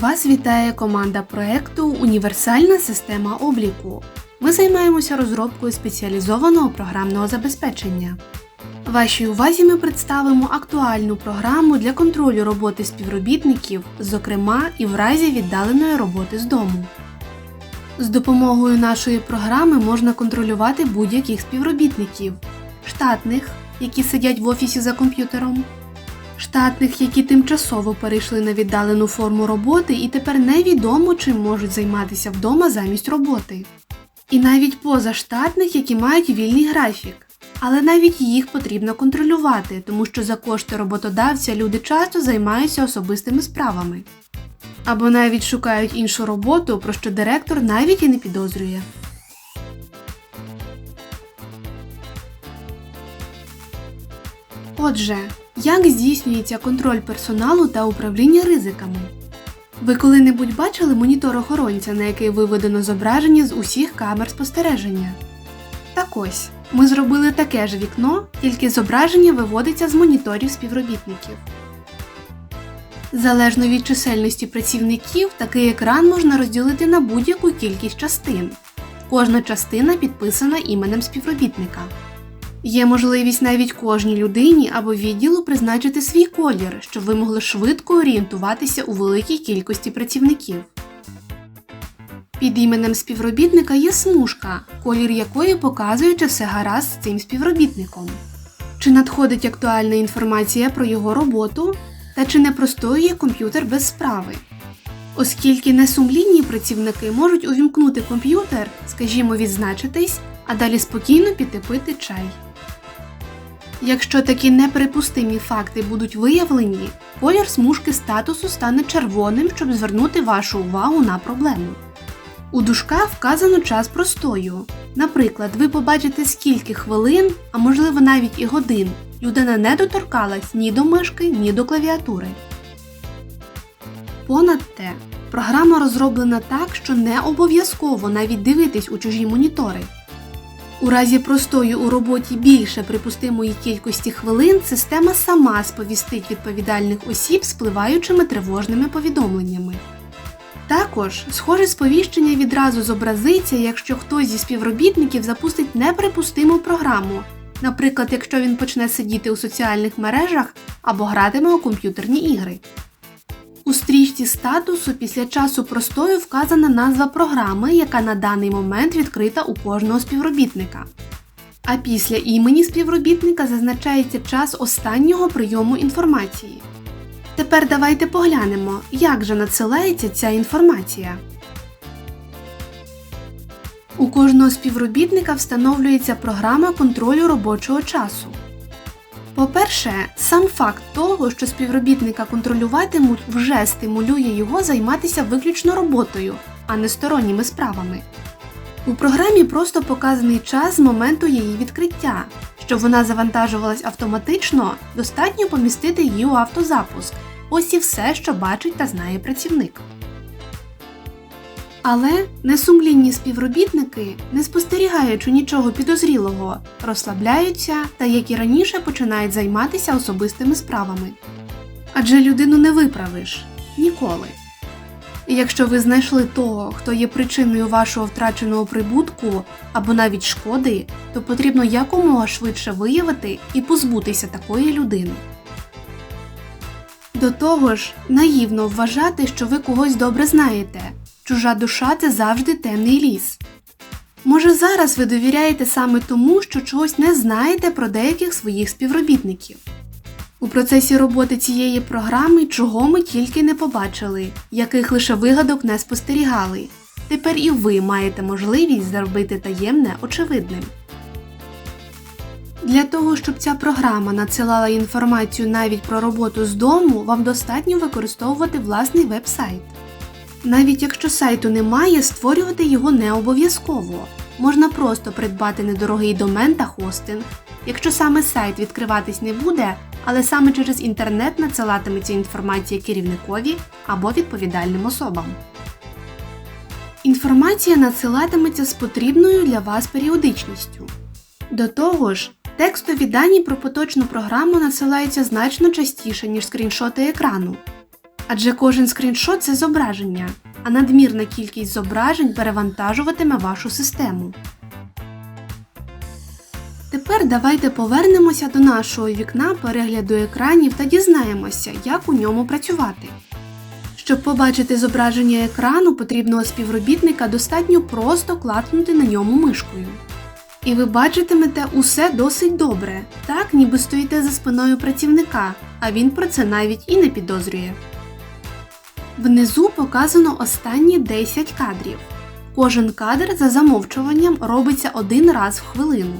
Вас вітає команда проекту Універсальна система обліку. Ми займаємося розробкою спеціалізованого програмного забезпечення. Вашій увазі ми представимо актуальну програму для контролю роботи співробітників, зокрема і в разі віддаленої роботи з дому. З допомогою нашої програми можна контролювати будь-яких співробітників, штатних, які сидять в офісі за комп'ютером, штатних, які тимчасово перейшли на віддалену форму роботи і тепер невідомо чим можуть займатися вдома замість роботи. І навіть позаштатних, які мають вільний графік. Але навіть їх потрібно контролювати, тому що за кошти роботодавця люди часто займаються особистими справами. Або навіть шукають іншу роботу, про що директор навіть і не підозрює. Отже, як здійснюється контроль персоналу та управління ризиками? Ви коли-небудь бачили монітор охоронця, на який виведено зображення з усіх камер спостереження? Так ось, ми зробили таке ж вікно, тільки зображення виводиться з моніторів співробітників. Залежно від чисельності працівників, такий екран можна розділити на будь-яку кількість частин. Кожна частина підписана іменем співробітника. Є можливість навіть кожній людині або відділу призначити свій колір, щоб ви могли швидко орієнтуватися у великій кількості працівників. Під іменем співробітника є смужка, колір якої показує, чи все гаразд з цим співробітником. Чи надходить актуальна інформація про його роботу, та чи не простоює комп'ютер без справи. Оскільки несумлінні працівники можуть увімкнути комп'ютер, скажімо, відзначитись, а далі спокійно піти пити чай. Якщо такі неприпустимі факти будуть виявлені, колір смужки статусу стане червоним, щоб звернути вашу увагу на проблему. У дужках вказано час простою. Наприклад, ви побачите скільки хвилин, а можливо навіть і годин, людина не доторкалась ні до мишки, ні до клавіатури. Понад те, програма розроблена так, що не обов'язково навіть дивитись у чужі монітори. У разі простою у роботі більше припустимої кількості хвилин система сама сповістить відповідальних осіб спливаючими тривожними повідомленнями. Також схоже сповіщення відразу зобразиться, якщо хтось зі співробітників запустить неприпустиму програму, наприклад, якщо він почне сидіти у соціальних мережах або гратиме у комп'ютерні ігри. У стрічці статусу після часу простою вказана назва програми, яка на даний момент відкрита у кожного співробітника. А після імені співробітника зазначається час останнього прийому інформації. Тепер давайте поглянемо, як же надсилається ця інформація. У кожного співробітника встановлюється програма контролю робочого часу. По-перше, сам факт того, що співробітника контролюватимуть, вже стимулює його займатися виключно роботою, а не сторонніми справами. У програмі просто показаний час з моменту її відкриття. Щоб вона завантажувалась автоматично, достатньо помістити її у автозапуск. Ось і все, що бачить та знає працівник. Але несумлінні співробітники, не спостерігаючи нічого підозрілого, розслабляються та, як і раніше, починають займатися особистими справами. Адже людину не виправиш ніколи. І якщо ви знайшли того, хто є причиною вашого втраченого прибутку або навіть шкоди, то потрібно якомога швидше виявити і позбутися такої людини. До того ж, наївно вважати, що ви когось добре знаєте. Чужа душа це завжди темний ліс. Може, зараз ви довіряєте саме тому, що чогось не знаєте про деяких своїх співробітників. У процесі роботи цієї програми чого ми тільки не побачили, яких лише вигадок не спостерігали. Тепер і ви маєте можливість зробити таємне очевидним. Для того, щоб ця програма надсилала інформацію навіть про роботу з дому, вам достатньо використовувати власний веб-сайт. Навіть якщо сайту немає, створювати його не обов'язково. Можна просто придбати недорогий домен та хостинг. Якщо саме сайт відкриватись не буде, але саме через інтернет надсилатиметься інформація керівникові або відповідальним особам. Інформація надсилатиметься з потрібною для вас періодичністю. До того ж, текстові дані про поточну програму надсилаються значно частіше, ніж скріншоти екрану. Адже кожен скріншот це зображення, а надмірна кількість зображень перевантажуватиме вашу систему. Тепер давайте повернемося до нашого вікна перегляду екранів та дізнаємося, як у ньому працювати. Щоб побачити зображення екрану потрібного співробітника, достатньо просто клацнути на ньому мишкою. І ви бачитимете усе досить добре, так ніби стоїте за спиною працівника, а він про це навіть і не підозрює. Внизу показано останні 10 кадрів. Кожен кадр за замовчуванням робиться один раз в хвилину.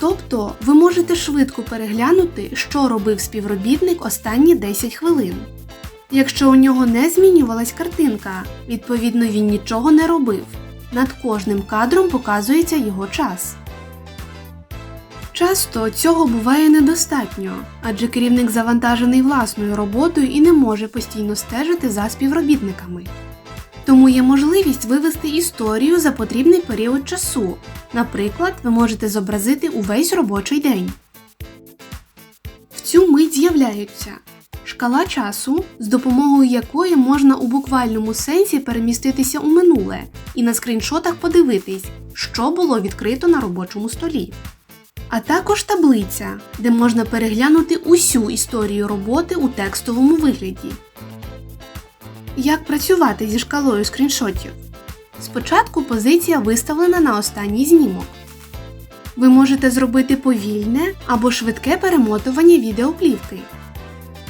Тобто ви можете швидко переглянути, що робив співробітник останні 10 хвилин. Якщо у нього не змінювалась картинка, відповідно він нічого не робив. Над кожним кадром показується його час. Часто цього буває недостатньо, адже керівник завантажений власною роботою і не може постійно стежити за співробітниками. Тому є можливість вивести історію за потрібний період часу. Наприклад, ви можете зобразити увесь робочий день. В цю мить з'являються шкала часу, з допомогою якої можна у буквальному сенсі переміститися у минуле і на скріншотах подивитись, що було відкрито на робочому столі. А також таблиця, де можна переглянути усю історію роботи у текстовому вигляді. Як працювати зі шкалою скріншотів? Спочатку позиція виставлена на останній знімок. Ви можете зробити повільне або швидке перемотування відеоплівки.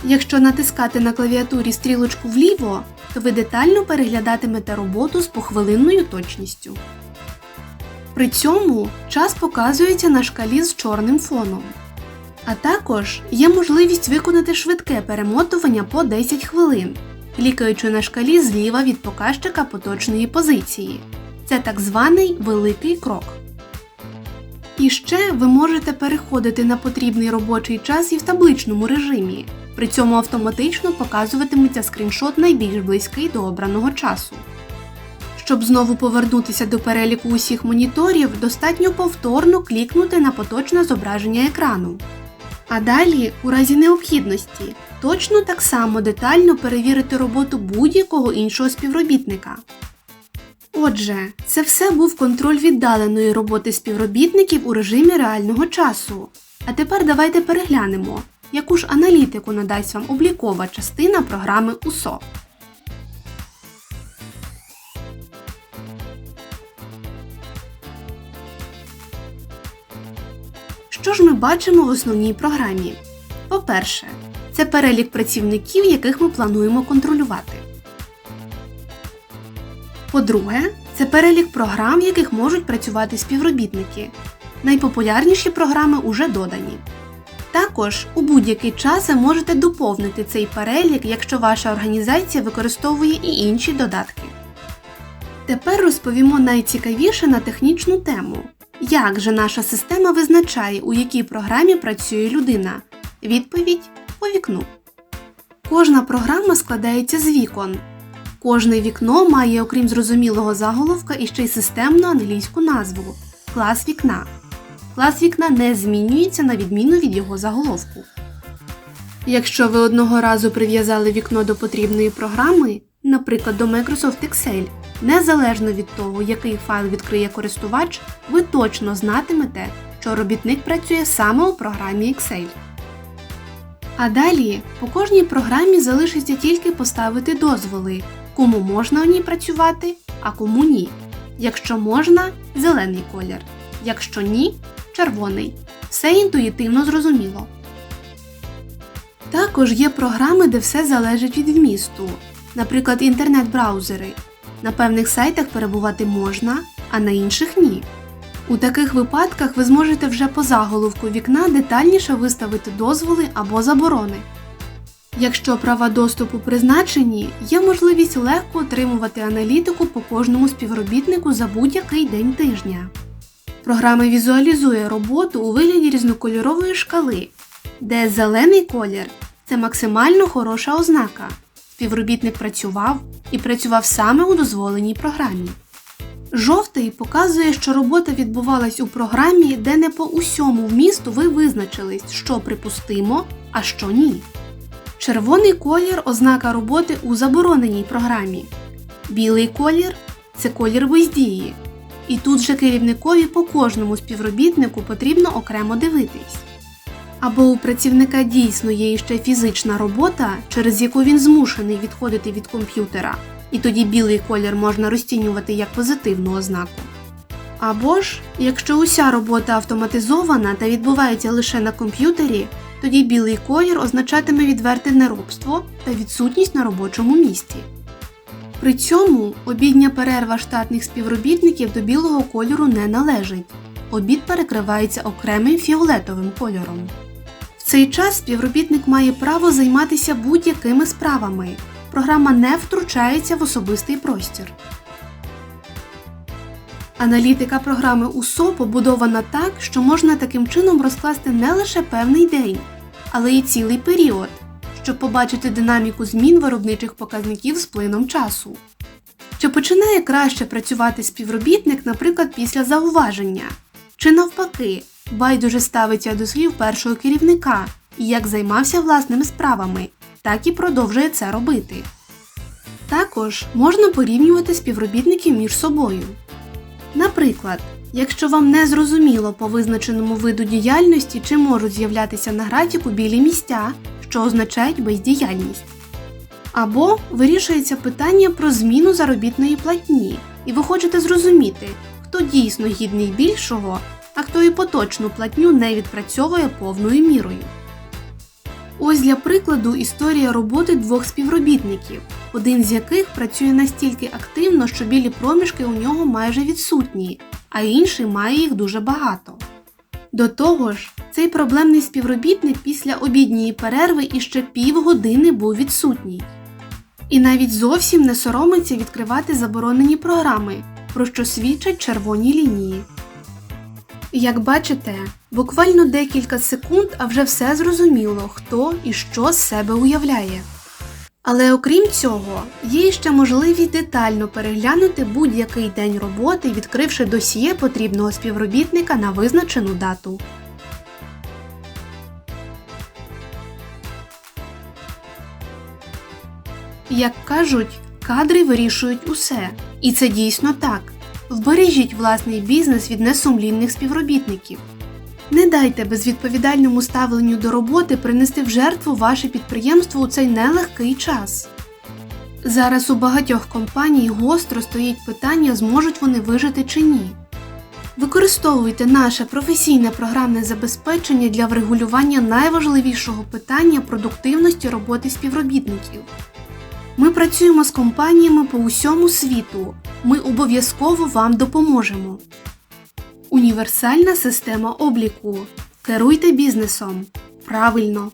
Якщо натискати на клавіатурі стрілочку вліво, то ви детально переглядатимете роботу з похвилинною точністю. При цьому час показується на шкалі з чорним фоном. А також є можливість виконати швидке перемотування по 10 хвилин, клікаючи на шкалі зліва від показчика поточної позиції. Це так званий великий крок. І ще ви можете переходити на потрібний робочий час і в табличному режимі. При цьому автоматично показуватиметься скріншот найбільш близький до обраного часу. Щоб знову повернутися до переліку усіх моніторів, достатньо повторно клікнути на поточне зображення екрану. А далі, у разі необхідності, точно так само детально перевірити роботу будь-якого іншого співробітника. Отже, це все був контроль віддаленої роботи співробітників у режимі реального часу. А тепер давайте переглянемо, яку ж аналітику надасть вам облікова частина програми УСО. Що ж ми бачимо в основній програмі? По-перше, це перелік працівників, яких ми плануємо контролювати. По-друге, це перелік програм, в яких можуть працювати співробітники. Найпопулярніші програми уже додані. Також у будь-який час ви можете доповнити цей перелік, якщо ваша організація використовує і інші додатки. Тепер розповімо найцікавіше на технічну тему. Як же наша система визначає, у якій програмі працює людина? Відповідь по вікну. Кожна програма складається з вікон. Кожне вікно має, окрім зрозумілого заголовка, іще й системну англійську назву клас вікна. Клас вікна не змінюється на відміну від його заголовку. Якщо ви одного разу прив'язали вікно до потрібної програми, наприклад, до Microsoft Excel, незалежно від того, який файл відкриє користувач, ви точно знатимете, що робітник працює саме у програмі Excel. А далі по кожній програмі залишиться тільки поставити дозволи, кому можна у ній працювати, а кому ні. Якщо можна зелений колір, якщо ні червоний. Все інтуїтивно зрозуміло. Також є програми, де все залежить від вмісту, наприклад, інтернет-браузери. На певних сайтах перебувати можна, а на інших ні. У таких випадках ви зможете вже по заголовку вікна детальніше виставити дозволи або заборони. Якщо права доступу призначені, є можливість легко отримувати аналітику по кожному співробітнику за будь-який день тижня. Програма візуалізує роботу у вигляді різнокольорової шкали, де зелений колір це максимально хороша ознака. Співробітник працював і працював саме у дозволеній програмі. Жовтий показує, що робота відбувалась у програмі, де не по усьому вмісту ви визначились, що припустимо, а що ні. Червоний колір ознака роботи у забороненій програмі. Білий колір це колір бездії. І тут же керівникові по кожному співробітнику потрібно окремо дивитись. Або у працівника дійсно є іще фізична робота, через яку він змушений відходити від комп'ютера, і тоді білий колір можна розцінювати як позитивну ознаку. Або ж, якщо уся робота автоматизована та відбувається лише на комп'ютері, тоді білий колір означатиме відверте неробство та відсутність на робочому місці. При цьому обідня перерва штатних співробітників до білого кольору не належить. Обід перекривається окремим фіолетовим кольором. Цей час співробітник має право займатися будь-якими справами. Програма не втручається в особистий простір. Аналітика програми УСО побудована так, що можна таким чином розкласти не лише певний день, але й цілий період, щоб побачити динаміку змін виробничих показників з плином часу. Чи починає краще працювати співробітник, наприклад, після зауваження, чи навпаки, байдуже ставиться до слів першого керівника і як займався власними справами, так і продовжує це робити. Також можна порівнювати співробітників між собою. Наприклад, якщо вам не зрозуміло по визначеному виду діяльності, чи можуть з'являтися на графіку білі місця, що означають бездіяльність. Або вирішується питання про зміну заробітної платні, і ви хочете зрозуміти, хто дійсно гідний більшого, а хто і поточну платню не відпрацьовує повною мірою. Ось для прикладу історія роботи двох співробітників, один з яких працює настільки активно, що білі проміжки у нього майже відсутні, а інший має їх дуже багато. До того ж, цей проблемний співробітник після обідньої перерви іще півгодини був відсутній. І навіть зовсім не соромиться відкривати заборонені програми, про що свідчать червоні лінії. Як бачите, буквально декілька секунд, а вже все зрозуміло, хто і що з себе уявляє. Але окрім цього, є ще можливість детально переглянути будь-який день роботи, відкривши досьє потрібного співробітника на визначену дату. Як кажуть, кадри вирішують усе. І це дійсно так. Вбережіть власний бізнес від несумлінних співробітників. Не дайте безвідповідальному ставленню до роботи принести в жертву ваше підприємство у цей нелегкий час. Зараз у багатьох компаній гостро стоїть питання, зможуть вони вижити чи ні. Використовуйте наше професійне програмне забезпечення для врегулювання найважливішого питання продуктивності роботи співробітників. Ми працюємо з компаніями по усьому світу. Ми обов'язково вам допоможемо. Універсальна система обліку. Керуйте бізнесом. Правильно.